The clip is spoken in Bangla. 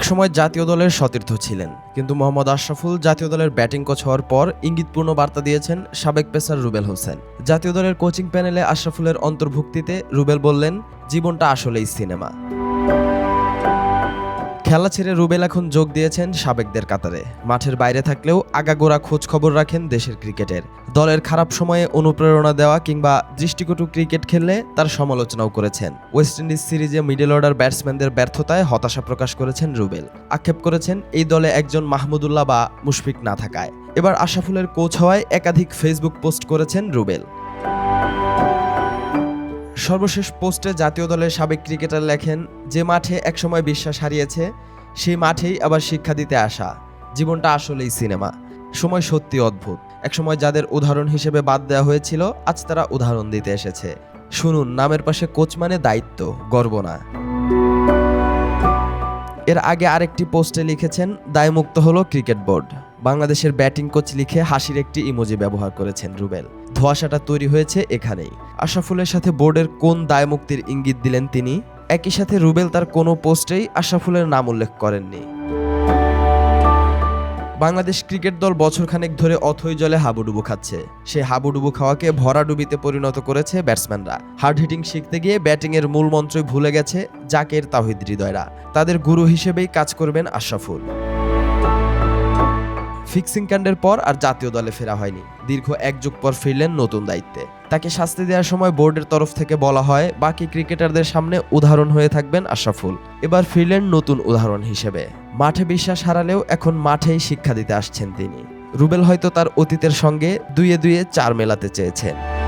একসময় জাতীয় দলের সতীর্থ ছিলেন, কিন্তু মোহাম্মদ আশরাফুল জাতীয় দলের ব্যাটিং কোচ হওয়ার পর ইঙ্গিতপূর্ণ বার্তা দিয়েছেন সাবেক পেসার রুবেল হোসেন। জাতীয় দলের কোচিং প্যানেলে আশরাফুলের অন্তর্ভুক্তিতে রুবেল বললেন, জীবনটা আসলেই সিনেমা। খেলা ছেড়ে রুবেল এখন যোগ দিয়েছেন সাবেকদের কাতারে। মাঠের বাইরে থাকলেও আগাগোড়া খোঁজ খবর রাখেন দেশের ক্রিকেটের। দলের খারাপ সময়ে অনুপ্রেরণা দেওয়া কিংবা দৃষ্টিকটু ক্রিকেট খেললে তার সমালোচনাও করেছেন। ওয়েস্ট ইন্ডিজ সিরিজে মিডল অর্ডার ব্যাটসম্যানদের ব্যর্থতায় হতাশা প্রকাশ করেছেন রুবেল। আক্ষেপ করেছেন, এই দলে একজন মাহমুদুল্লাহ বা মুশফিক না থাকায়। এবার আশাফুলের কোচ হওয়ায় একাধিক ফেসবুক পোস্ট করেছেন রুবেল। সর্বশেষ পোস্টে জাতীয় দলের সাবেক ক্রিকেটার লেখেন, যে মাঠে একসময় বিশ্বাস হারিয়েছে, সেই মাঠেই আবার শিক্ষা দিতে আসা। জীবনটা আসলেই সিনেমা। সময় সত্যি অদ্ভুত। একসময় যাদের উদাহরণ হিসেবে বাদ দেওয়া হয়েছিল, আজ তারা উদাহরণ দিতে এসেছে। শুনুন, নামের পাশে কোচ মানে দায়িত্ব, গর্ব না। এর আগে আরেকটি পোস্টে লিখেছেন, দায়মুক্ত হলো ক্রিকেট বোর্ড। বাংলাদেশের ব্যাটিং কোচ লিখে হাসির একটি ইমোজি ব্যবহার করেছেন রুবেল। ধোয়াশাটা তৈরি হয়েছে এখানেই। আশরাফুলের সাথে বোর্ডের কোন দায়মুক্তির ইঙ্গিত দিলেন তিনি? একই সাথে রুবেল তার কোনো পোস্টেই আশরাফুলের নাম উল্লেখ করেননি। বাংলাদেশ ক্রিকেট দল বছরখানেক ধরে অথই জলে হাবুডুবু খাচ্ছে। সেই হাবুডুবু খাওয়াকে ভরাডুবিতে পরিণত করেছে ব্যাটসম্যানরা। হার্ড হিটিং শিখতে গিয়ে ব্যাটিংয়ের মূল মন্ত্রই ভুলে গেছে জাকের তাহিদ হৃদয়রা। তাদের গুরু হিসেবেই কাজ করবেন আশরাফুল। ফিক্সিং কাণ্ডের পর আর জাতীয় দলে ফেরা হয়নি। দীর্ঘ এক যুগ পর ফিরলেন নতুন দায়িত্বে। তাকে শাস্তি দেওয়ার সময় বোর্ডের তরফ থেকে বলা হয়, বাকি ক্রিকেটারদের সামনে উদাহরণ হয়ে থাকবেন আশরাফুল। এবার ফিরলেন নতুন উদাহরণ হিসেবে। মাঠে বিশ্বাস হারালেও এখন মাঠেই শিক্ষা দিতে আসছেন তিনি। রুবেল হয়তো তার অতীতের সঙ্গে দুইয়ে দুয়ে চার মেলাতে চেয়েছেন।